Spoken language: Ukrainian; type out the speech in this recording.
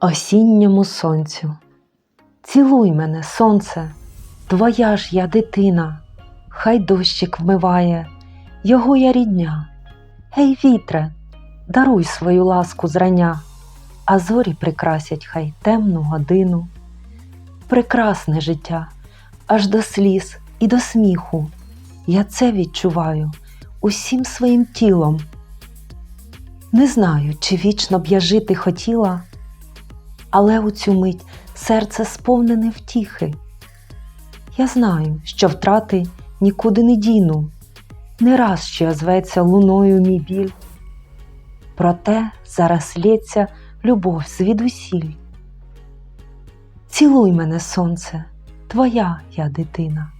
осінньому сонцю. Цілуй мене, сонце, твоя ж я дитина, хай дощик вмиває, його я рідня. Гей, вітре, даруй свою ласку зрання, а зорі прикрасять хай темну годину. Прекрасне життя, аж до сліз і до сміху. Я це відчуваю усім своїм тілом. Не знаю, чи вічно б я жити хотіла, але у цю мить серце сповнене втіхи. Я знаю, що втрати нікуди не діну, не раз ще озветься луною мій біль. Проте зараз лється любов звідусіль. Цілуй мене, сонце, твоя я дитина.